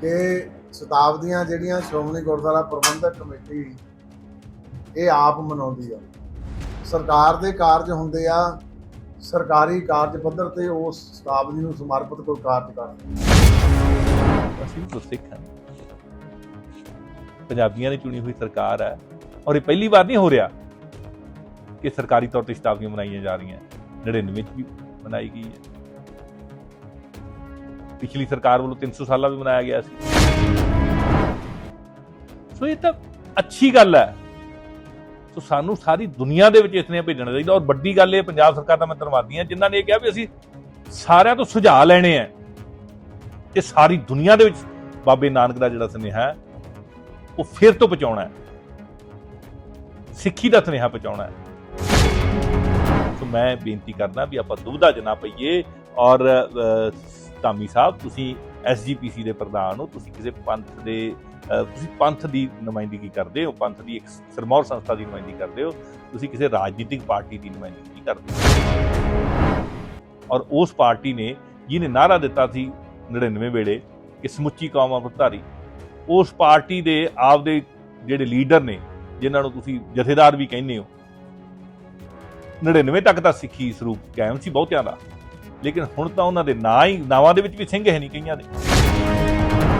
ਕਿ ਸ਼ਤਾਬਦੀਆਂ ਜਿਹੜੀਆਂ ਸ਼੍ਰੋਮਣੀ ਗੁਰਦੁਆਰਾ ਪ੍ਰਬੰਧਕ ਕਮੇਟੀ ਇਹ ਆਪ ਮਨਾਉਂਦੀ ਆ। ਸਰਕਾਰ ਦੇ ਕਾਰਜ ਹੁੰਦੇ ਆ, ਸਰਕਾਰੀ ਕਾਰਜ ਪੱਧਰ ਤੇ ਉਸ ਸ਼ਤਾਬਦੀ ਨੂੰ ਸਮਰਪਿਤ ਕੋਈ ਕਾਰਜ ਕਰਦੇ ਅਸੀਂ ਵੀ ਸਿੱਖ ਹਾਂ। ਪੰਜਾਬੀਆਂ ਦੀ ਚੁਣੀ ਹੋਈ ਸਰਕਾਰ ਹੈ ਔਰ ਇਹ ਪਹਿਲੀ ਵਾਰ ਨਹੀਂ ਹੋ ਰਿਹਾ ਕਿ ਸਰਕਾਰੀ ਤੌਰ ਤੇ ਸ਼ਤਾਬਦੀਆਂ ਮਨਾਈਆਂ ਜਾ ਰਹੀਆਂ। 99 'ਚ ਵੀ ਮਨਾਈ ਗਈ ਹੈ। ਪਿਛਲੀ ਸਰਕਾਰ ਵੱਲੋਂ 300 ਸਾਲਾਂ ਵੀ ਮਨਾਇਆ ਗਿਆ ਸੀ। ਸੋ ਇਹ ਤਾਂ ਅੱਛੀ ਗੱਲ ਹੈ। ਸੋ ਸਾਨੂੰ ਸਾਰੀ ਦੁਨੀਆ ਦੇ ਵਿੱਚ ਇਸ ਨੇ ਭੇਜਣਾ ਚਾਹੀਦਾ। ਔਰ ਵੱਡੀ ਗੱਲ ਇਹ, ਪੰਜਾਬ ਸਰਕਾਰ ਦਾ ਮੈਂ ਧੰਨਵਾਦੀ ਹਾਂ, ਜਿਨ੍ਹਾਂ ਨੇ ਇਹ ਕਿਹਾ ਵੀ ਅਸੀਂ ਸਾਰਿਆਂ ਤੋਂ ਸੁਝਾਅ ਲੈਣੇ ਆ ਇਹ ਸਾਰੀ ਦੁਨੀਆ ਦੇ ਵਿੱਚ ਬਾਬੇ ਨਾਨਕ ਦਾ ਜਿਹੜਾ ਸੁਨੇਹਾ ਹੈ, ਉਹ ਫਿਰ ਤੋਂ ਪਹੁੰਚਾਉਣਾ ਹੈ। ਸਿੱਖੀ ਦਾ ਸੁਨੇਹਾ ਪਹੁੰਚਾਉਣਾ ਹੈ। ਸੋ ਮੈਂ ਬੇਨਤੀ ਕਰਦਾ ਵੀ ਆਪਾਂ ਦੁਬਦਾ ਜਨਾ ਪਈਏ ਔਰ ਧਾਮੀ ਸਾਹਿਬ, ਤੁਸੀਂ ਐਸਜੀਪੀਸੀ ਦੇ ਪ੍ਰਧਾਨ ਹੋ, ਤੁਸੀਂ ਕਿਸੇ ਪੰਥ ਦੇ ਤੁਸੀਂ ਪੰਥ ਦੀ ਨੁਮਾਇੰਦਗੀ ਕਰਦੇ ਹੋ, ਪੰਥ ਦੀ ਇੱਕ ਸਰਮੌਰ ਸੰਸਥਾ ਦੀ ਨੁਮਾਇੰਦਗੀ ਕਰਦੇ ਹੋ, ਤੁਸੀਂ ਕਿਸੇ ਰਾਜਨੀਤਿਕ ਪਾਰਟੀ ਦੀ ਨੁਮਾਇੰਦਗੀ ਨਹੀਂ ਕਰਦੇ ਔਰ ਉਸ ਪਾਰਟੀ ਨੇ ਜਿਹਨੇ ਨਾਰਾ ਦਿੱਤਾ ਸੀ 99 ਵੇਲੇ ਕਿ ਸਮੁੱਚੀ ਕੌਮ ਅਵਤਾਰੀ ਉਸ ਪਾਰਟੀ ਦੇ ਆਪਦੇ ਜਿਹੜੇ ਲੀਡਰ ਨੇ, ਜਿਨ੍ਹਾਂ ਨੂੰ ਤੁਸੀਂ ਜਥੇਦਾਰ ਵੀ ਕਹਿੰਦੇ ਹੋ 99 ਤੱਕ ਤਾਂ ਸਿੱਖੀ ਸਰੂਪ ਕਾਇਮ ਸੀ ਬਹੁਤਿਆਂ ਦਾ। ਲੇਕਿਨ ਹੁਣ ਤਾਂ ਉਹਨਾਂ ਦੇ ਨਾਂ ਹੀ ਨਾਵਾਂ ਦੇ ਵਿੱਚ ਵੀ ਸਿੰਘ ਹੈ ਨਹੀਂ ਕਈਆਂ ਦੇ।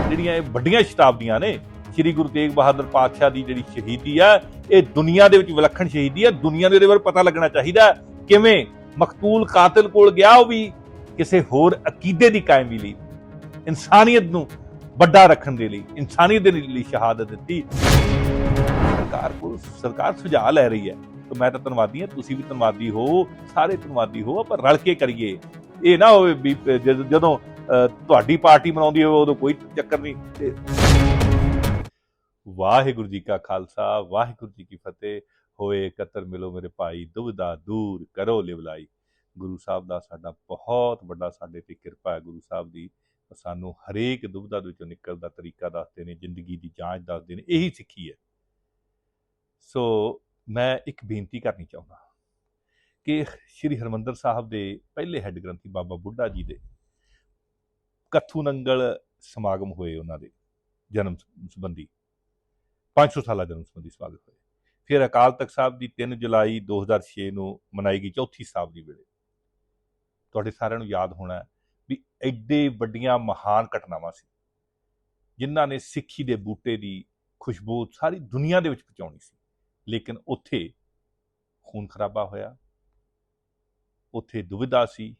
ਜਿਹੜੀਆਂ ਇਹ ਵੱਡੀਆਂ ਸ਼ਤਾਬਦੀਆਂ ਨੇ, ਸ੍ਰੀ ਗੁਰੂ ਤੇਗ ਬਹਾਦਰ ਪਾਤਸ਼ਾਹ ਦੀ ਜਿਹੜੀ ਸ਼ਹੀਦੀ ਆ, ਇਹ ਦੁਨੀਆ ਦੇ ਵਿੱਚ ਵਿਲੱਖਣ ਸ਼ਹੀਦੀ ਆ। ਦੁਨੀਆ ਦੇ ਬਾਰੇ ਪਤਾ ਲੱਗਣਾ ਚਾਹੀਦਾ ਹੈ। ਕਿਵੇਂ ਮਕਤੂਲ ਕਾਤਲ ਕੋਲ ਗਿਆ ਉਹ ਵੀ ਕਿਸੇ ਹੋਰ ਅਕੀਦੇ ਦੀ ਕਾਇਮੀ ਲਈ, ਇਨਸਾਨੀਅਤ ਨੂੰ ਵੱਡਾ ਰੱਖਣ ਦੇ ਲਈ, ਇਨਸਾਨੀਅਤ ਦੇ ਲਈ ਸ਼ਹਾਦਤ ਦਿੱਤੀ। ਸਰਕਾਰ ਕੋਲ ਸਰਕਾਰ ਸੁਝਾਅ ਲੈ ਰਹੀ ਹੈ। ਤਾਂ ਮੈਂ ਤਾਂ ਧੰਨਵਾਦੀ ਹਾਂ, ਤੁਸੀਂ ਵੀ ਧੰਨਵਾਦੀ ਹੋ, ਸਾਰੇ ਧੰਨਵਾਦੀ ਹੋ ਪਰ ਰਲ ਕੇ ਕਰੀਏ। ਇਹ ਨਾ ਹੋਵੇ ਵੀ ਜਦ- ਜਦੋਂ ਅਹ, ਤੁਹਾਡੀ ਪਾਰਟੀ ਬਣਾਉਂਦੀ ਹੋਵੇ ਉਦੋਂ ਕੋਈ ਚੱਕਰ ਨਹੀਂ। ਤੇ ਵਾਹਿਗੁਰੂ ਜੀ ਕਾ ਖਾਲਸਾ ਵਾਹਿਗੁਰੂ ਜੀ ਕੀ ਫਤਿਹ। ਹੋਏ ਕਤਰ ਮਿਲੋ ਮੇਰੇ ਭਾਈ ਦੁਬਦਾ ਦੂਰ ਕਰੋ ਲਿਵਲਾਈ। ਗੁਰੂ ਸਾਹਿਬ ਦਾ ਸਾਡਾ ਬਹੁਤ ਵੱਡਾ ਸਾਡੇ ਤੇ ਕਿਰਪਾ ਹੈ ਗੁਰੂ ਸਾਹਿਬ ਦੀ। ਸਾਨੂੰ ਹਰੇਕ ਦੁਬਦਾ ਦੇ ਵਿੱਚੋਂ ਨਿਕਲਣ ਦਾ ਤਰੀਕਾ ਦੱਸਦੇ ਨੇ ਜ਼ਿੰਦਗੀ ਦੀ ਜਾਂਚ ਦੱਸਦੇ ਨੇ ਇਹੀ ਸਿੱਖੀ ਹੈ। ਸੋ ਮੈਂ ਇੱਕ ਬੇਨਤੀ ਕਰਨੀ ਚਾਹੁੰਦਾ ਕਿ ਸ੍ਰੀ ਹਰਮੰਦਰ ਸਾਹਿਬ ਦੇ ਪਹਿਲੇ ਹੈੱਡ ਗ੍ਰੰਥੀ ਬਾਬਾ ਬੁੱਢਾ ਜੀ ਦੇ ਕੱਥੂ ਨੰਗਲ ਸਮਾਗਮ ਹੋਏ ਉਹਨਾਂ ਦੇ ਜਨਮ ਸੰਬੰਧੀ। 500 ਸਾਲਾ ਜਨਮ ਸੰਬੰਧੀ ਸਮਾਗਮ ਹੋਏ। ਫਿਰ ਅਕਾਲ ਤਖਤ ਸਾਹਿਬ ਦੀ 3 ਜੁਲਾਈ 2006 ਨੂੰ ਮਨਾਈ ਗਈ ਚੌਥੀ ਸਾਹਿਬ ਦੀ ਵੇਲੇ। ਤੁਹਾਡੇ ਸਾਰਿਆਂ ਨੂੰ ਯਾਦ ਹੋਣਾ ਵੀ ਐਡੇ ਵੱਡੀਆਂ ਮਹਾਨ ਘਟਨਾਵਾਂ ਸੀ। ਜਿਨ੍ਹਾਂ ਨੇ ਸਿੱਖੀ ਦੇ ਬੂਟੇ ਦੀ ਖੁਸ਼ਬੂ ਸਾਰੀ ਦੁਨੀਆ ਦੇ ਵਿੱਚ ਪਹੁੰਚਾਉਣੀ ਸੀ। ਲੇਕਿਨ ਉੱਥੇ ਖੂਨ ਖਰਾਬਾ ਹੋਇਆ। ਉੱਥੇ ਦੁਵਿਧਾ ਸੀ,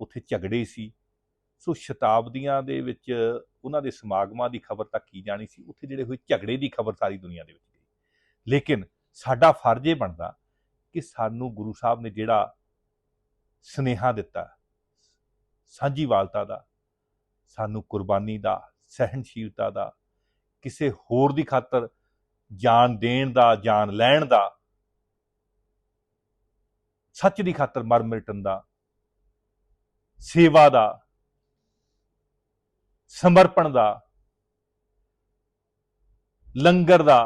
ਉੱਥੇ ਝਗੜੇ ਸੀ। ਸੋ ਸ਼ਤਾਬਦੀਆਂ ਦੇ ਵਿੱਚ ਉਹਨਾਂ ਦੇ ਸਮਾਗਮਾਂ ਦੀ ਖਬਰ ਤੱਕ ਕੀ ਜਾਣੀ ਸੀ? ਉੱਥੇ ਜਿਹੜੇ ਹੋਏ ਝਗੜੇ ਦੀ ਖਬਰ ਸਾਰੀ ਦੁਨੀਆ ਦੇ ਵਿੱਚ ਗਈ। ਲੇਕਿਨ ਸਾਡਾ ਫਰਜ਼ ਇਹ ਬਣਦਾ ਕਿ ਸਾਨੂੰ ਗੁਰੂ ਸਾਹਿਬ ਨੇ ਜਿਹੜਾ ਸਨੇਹਾ ਦਿੱਤਾ, ਸਾਂਝੀਵਾਲਤਾ ਦਾ, ਸਾਨੂੰ ਕੁਰਬਾਨੀ ਦਾ, ਸਹਿਣਸ਼ੀਲਤਾ ਦਾ, ਕਿਸੇ ਹੋਰ ਦੀ ਖਾਤਰ ਜਾਨ ਦੇਣ ਦਾ ਜਾਨ ਲੈਣ ਦਾ ਸੱਚ ਦੀ ਖਾਤਰ ਮਰ ਮਿਟਣ ਦਾ, ਸੇਵਾ ਦਾ, ਸਮਰਪਣ ਦਾ, ਲੰਗਰ ਦਾ,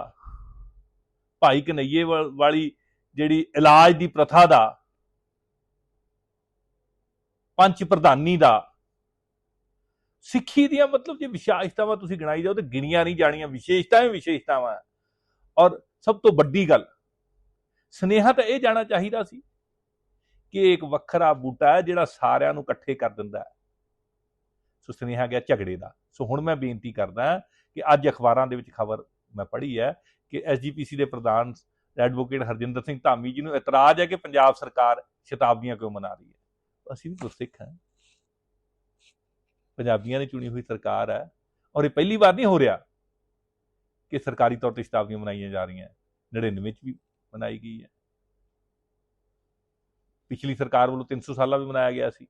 ਭਾਈ ਕਨਈਏ ਵਾਲੀ ਜਿਹੜੀ ਇਲਾਜ ਦੀ ਪ੍ਰਥਾ ਦਾ, ਪੰਚ ਪ੍ਰਧਾਨੀ ਦਾ, ਸਿੱਖੀ ਦੀਆਂ ਮਤਲਬ ਜੇ ਵਿਸ਼ੇਸ਼ਤਾਵਾਂ ਤੁਸੀਂ ਗਿਣਾਈ ਜਾਓ ਤੇ ਗਿਣੀਆਂ ਨਹੀਂ ਜਾਣੀਆਂ ਵਿਸ਼ੇਸ਼ਤਾਵਾਂ ਹੀ ਵਿਸ਼ੇਸ਼ਤਾਵਾਂ। ਔਰ ਸਭ ਤੋਂ ਵੱਡੀ ਗੱਲ, ਸਨੇਹਾ ਤਾਂ ਇਹ ਜਾਣਾ ਚਾਹੀਦਾ ਸੀ ਕਿ ਇੱਕ ਵੱਖਰਾ ਬੂਟਾ ਹੈ ਜਿਹੜਾ ਸਾਰਿਆਂ ਨੂੰ ਇਕੱਠੇ ਕਰ ਦਿੰਦਾ ਹੈ। ਸੋ ਸੁਨੇਹਾ ਗਿਆ ਝਗੜੇ ਦਾ। ਸੋ ਹੁਣ ਮੈਂ ਬੇਨਤੀ ਕਰਦਾ ਕਿ ਅੱਜ ਅਖਬਾਰਾਂ ਦੇ ਵਿੱਚ ਖਬਰ ਮੈਂ ਪੜ੍ਹੀ ਹੈ ਕਿ ਐਸਜੀਪੀਸੀ ਦੇ ਪ੍ਰਧਾਨ ਐਡਵੋਕੇਟ ਹਰਜਿੰਦਰ ਸਿੰਘ ਧਾਮੀ ਜੀ ਨੂੰ ਇਤਰਾਜ਼ ਹੈ ਕਿ ਪੰਜਾਬ ਸਰਕਾਰ ਸ਼ਤਾਬਦੀਆਂ ਕਿਉਂ ਮਨਾ ਰਹੀ ਹੈ। ਅਸੀਂ ਵੀ ਗੁਰਸਿੱਖ ਹਾਂ। ਪੰਜਾਬੀਆਂ ਦੀ ਚੁਣੀ ਹੋਈ ਸਰਕਾਰ ਹੈ ਔਰ ਇਹ ਪਹਿਲੀ ਵਾਰ ਨਹੀਂ ਹੋ ਰਿਹਾ ਕਿ ਸਰਕਾਰੀ ਤੌਰ ਤੇ ਸ਼ਤਾਬਦੀਆਂ ਮਨਾਈਆਂ ਜਾ ਰਹੀਆਂ। 99 'ਚ ਵੀ ਮਨਾਈ ਗਈ ਹੈ। ਪਿਛਲੀ ਸਰਕਾਰ ਵੱਲੋਂ 300 ਸਾਲਾਂ ਵੀ ਮਨਾਇਆ ਗਿਆ ਸੀ।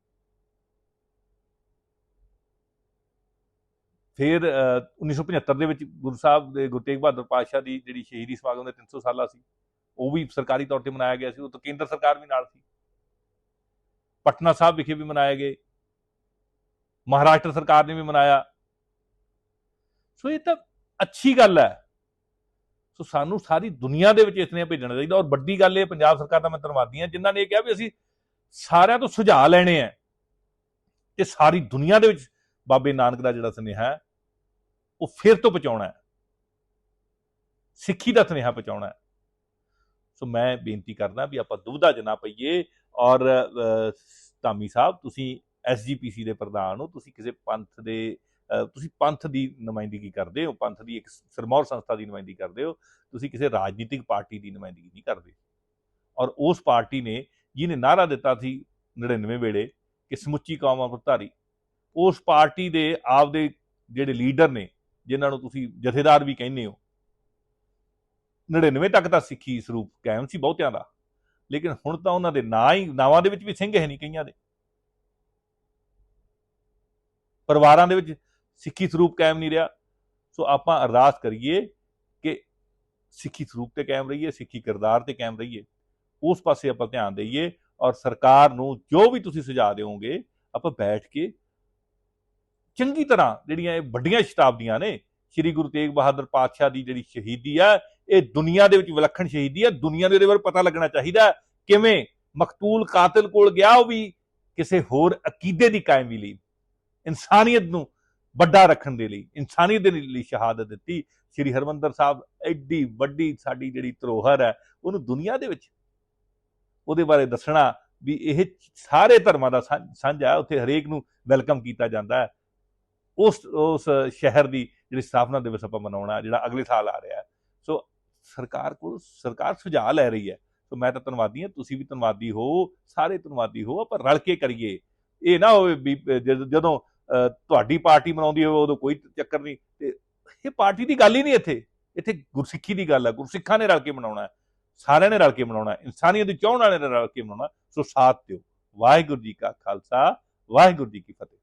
ਫਿਰ ਅਹ, 1975 ਦੇ ਵਿੱਚ ਗੁਰੂ ਸਾਹਿਬ ਦੇ ਗੁਰੂ ਤੇਗ ਬਹਾਦਰ ਪਾਤਸ਼ਾਹ ਦੀ ਜਿਹੜੀ ਸ਼ਹੀਦੀ ਸਮਾਗਮ ਦੇ 300 ਸਾਲਾ ਸੀ ਉਹ ਵੀ ਸਰਕਾਰੀ ਤੌਰ ਤੇ ਮਨਾਇਆ ਗਿਆ ਸੀ ਉਹ ਤਾਂ ਕੇਂਦਰ ਸਰਕਾਰ ਵੀ ਨਾਲ ਸੀ। ਪਟਨਾ ਸਾਹਿਬ ਵਿਖੇ ਵੀ ਮਨਾਏ ਗਏ। ਮਹਾਰਾਸ਼ਟਰ ਸਰਕਾਰ ਨੇ ਵੀ ਮਨਾਇਆ। ਸੋ ਇਹ ਤਾਂ ਅੱਛੀ ਗੱਲ ਹੈ। ਸੋ ਸਾਨੂੰ ਸਾਰੀ ਦੁਨੀਆ ਦੇ ਵਿੱਚ ਇਸ ਨੇ ਭੇਜਣਾ ਚਾਹੀਦਾ। ਔਰ ਵੱਡੀ ਗੱਲ ਇਹ, ਪੰਜਾਬ ਸਰਕਾਰ ਦਾ ਮੈਂ ਧੰਨਵਾਦੀ ਹਾਂ। ਜਿਨ੍ਹਾਂ ਨੇ ਇਹ ਕਿਹਾ ਵੀ ਅਸੀਂ ਸਾਰਿਆਂ ਤੋਂ ਸੁਝਾਅ ਲੈਣੇ ਆ ਤੇ ਸਾਰੀ ਦੁਨੀਆ ਦੇ ਵਿੱਚ ਬਾਬੇ ਨਾਨਕ ਦਾ ਜਿਹੜਾ ਸੁਨੇਹਾ ਹੈ, ਉਹ ਫਿਰ ਤੋਂ ਪਹੁੰਚਾਉਣਾ ਹੈ। ਸਿੱਖੀ ਦਾ ਸੁਨੇਹਾ ਪਹੁੰਚਾਉਣਾ ਹੈ। ਸੋ ਮੈਂ ਬੇਨਤੀ ਕਰਦਾ ਵੀ ਆਪਾਂ ਦੁਬਦਾ ਜਨਾ ਪਈਏ। ਔਰ ਧਾਮੀ ਸਾਹਿਬ, ਤੁਸੀਂ ਐਸਜੀਪੀਸੀ ਦੇ ਪ੍ਰਧਾਨ ਹੋ। ਤੁਸੀਂ ਕਿਸੇ ਪੰਥ ਦੇ ਤੁਸੀਂ ਪੰਥ ਦੀ ਨੁਮਾਇੰਦਗੀ ਕਰਦੇ ਹੋ, ਪੰਥ ਦੀ ਇੱਕ ਸਰਮੌਰ ਸੰਸਥਾ ਦੀ ਨੁਮਾਇੰਦਗੀ ਕਰਦੇ ਹੋ, ਤੁਸੀਂ ਕਿਸੇ ਰਾਜਨੀਤਿਕ ਪਾਰਟੀ ਦੀ ਨੁਮਾਇੰਦਗੀ ਨਹੀਂ ਕਰਦੇ। ਔਰ ਉਸ ਪਾਰਟੀ ਨੇ ਜਿਹਨੇ ਨਾਰਾ ਦਿੱਤਾ ਸੀ 99 ਵੇਲੇ ਕਿ ਸਮੁੱਚੀ ਕੌਮ ਅਮਰਤਾਰੀ ਉਸ ਪਾਰਟੀ ਦੇ ਆਪਦੇ ਜਿਹੜੇ ਲੀਡਰ ਨੇ, ਜਿਨ੍ਹਾਂ ਨੂੰ ਤੁਸੀਂ ਜਥੇਦਾਰ ਵੀ ਕਹਿੰਦੇ ਹੋ 99 ਤੱਕ ਤਾਂ ਸਿੱਖੀ ਸਰੂਪ ਕਾਇਮ ਸੀ ਬਹੁਤਿਆਂ ਦਾ, ਲੇਕਿਨ ਹੁਣ ਤਾਂ ਉਹਨਾਂ ਦੇ ਨਾਂ ਹੀ, ਨਾਵਾਂ ਦੇ ਵਿੱਚ ਵੀ ਸਿੰਘ ਹੈ ਨਹੀਂ ਕਈਆਂ ਦੇ। ਪਰਿਵਾਰਾਂ ਦੇ ਵਿੱਚ ਸਿੱਖੀ ਸਰੂਪ ਕਾਇਮ ਨਹੀਂ ਰਿਹਾ। ਸੋ ਆਪਾਂ ਅਰਦਾਸ ਕਰੀਏ ਕਿ ਸਿੱਖੀ ਸਰੂਪ ਤੇ ਕਾਇਮ ਰਹੀਏ, ਸਿੱਖੀ ਕਿਰਦਾਰ ਤੇ ਕਾਇਮ ਰਹੀਏ। ਉਸ ਪਾਸੇ ਆਪਾਂ ਧਿਆਨ ਦੇਈਏ ਔਰ ਸਰਕਾਰ ਨੂੰ ਜੋ ਵੀ ਤੁਸੀਂ ਸੁਝਾਅ ਦਿਓਗੇ, ਆਪਾਂ ਬੈਠ ਕੇ ਚੰਗੀ ਤਰ੍ਹਾਂ ਜਿਹੜੀਆਂ ਇਹ ਵੱਡੀਆਂ ਸ਼ਤਾਬਦੀਆਂ ਨੇ, ਸ੍ਰੀ ਗੁਰੂ ਤੇਗ ਬਹਾਦਰ ਪਾਤਸ਼ਾਹ ਦੀ ਜਿਹੜੀ ਸ਼ਹੀਦੀ ਆ, ਇਹ ਦੁਨੀਆ ਦੇ ਵਿੱਚ ਵਿਲੱਖਣ ਸ਼ਹੀਦੀ ਆ। ਦੁਨੀਆ ਦੇ ਉਹਦੇ ਬਾਰੇ ਪਤਾ ਲੱਗਣਾ ਚਾਹੀਦਾ ਕਿਵੇਂ ਮਕਤੂਲ ਕਾਤਲ ਕੋਲ ਗਿਆ ਉਹ ਵੀ ਕਿਸੇ ਹੋਰ ਅਕੀਦੇ ਦੀ ਕਾਇਮੀ ਲਈ। ਇਨਸਾਨੀਅਤ ਨੂੰ ਵੱਡਾ ਰੱਖਣ ਦੇ ਲਈ, ਇਨਸਾਨੀਅਤ ਦੇ ਲਈ ਸ਼ਹਾਦਤ ਦਿੱਤੀ। ਸ੍ਰੀ ਹਰਮੰਦਰ ਸਾਹਿਬ ਐਡੀ ਵੱਡੀ ਸਾਡੀ ਜਿਹੜੀ ਧਰੋਹਰ ਹੈ, ਉਹਨੂੰ ਦੁਨੀਆ ਦੇ ਵਿੱਚ ਉਹਦੇ ਬਾਰੇ ਦੱਸਣਾ ਵੀ ਇਹ ਸਾਰੇ ਧਰਮਾਂ ਦਾ ਸਾਂ- ਸਾਂਝਾ ਹੈ, ਉੱਥੇ ਹਰੇਕ ਨੂੰ ਵੈਲਕਮ ਕੀਤਾ ਜਾਂਦਾ ਹੈ। ਉਸ ਉਸ ਸ਼ਹਿਰ ਦੀ ਜਿਹੜੀ ਸਥਾਪਨਾ ਦਿਵਸ ਆਪਾਂ ਮਨਾਉਣਾ, ਜਿਹੜਾ ਅਗਲੇ ਸਾਲ ਆ ਰਿਹਾ ਹੈ। ਸੋ ਸਰਕਾਰ ਕੋਲ, ਸਰਕਾਰ ਸੁਝਾਅ ਲੈ ਰਹੀ ਹੈ। ਸੋ ਮੈਂ ਤਾਂ ਧੰਨਵਾਦੀ ਹਾਂ, ਤੁਸੀਂ ਵੀ ਧੰਨਵਾਦੀ ਹੋ, ਸਾਰੇ ਧੰਨਵਾਦੀ ਹੋ, ਆਪਾਂ ਰਲ ਕੇ ਕਰੀਏ। ਇਹ ਨਾ ਹੋਵੇ ਵੀ ਜਦੋਂ ਤੁਹਾਡੀ ਪਾਰਟੀ ਮਨਾਉਂਦੀ ਹੋਵੇ, ਉਦੋਂ ਕੋਈ ਚੱਕਰ ਨਹੀਂ। ਤੇ ਇਹ ਪਾਰਟੀ ਦੀ ਗੱਲ ਹੀ ਨਹੀਂ ਇੱਥੇ। ਇੱਥੇ ਗੁਰਸਿੱਖੀ ਦੀ ਗੱਲ ਹੈ ਗੁਰਸਿੱਖਾਂ ਨੇ ਰਲ ਕੇ ਮਨਾਉਣਾ ਹੈ। ਸਾਰਿਆਂ ਨੇ ਰਲ ਕੇ ਮਨਾਉਣਾ ਇਨਸਾਨੀਅਤ ਦੀ ਚਾਹਣ ਵਾਲੇ ਨੇ ਰਲ ਕੇ ਮਨਾਉਣਾ ਸੋ ਸਾਥ ਦਿਓ। ਵਾਹਿਗੁਰੂ ਜੀ ਕਾ ਖਾਲਸਾ। ਵਾਹਿਗੁਰੂ ਜੀ ਕੀ ਫਤਿਹ।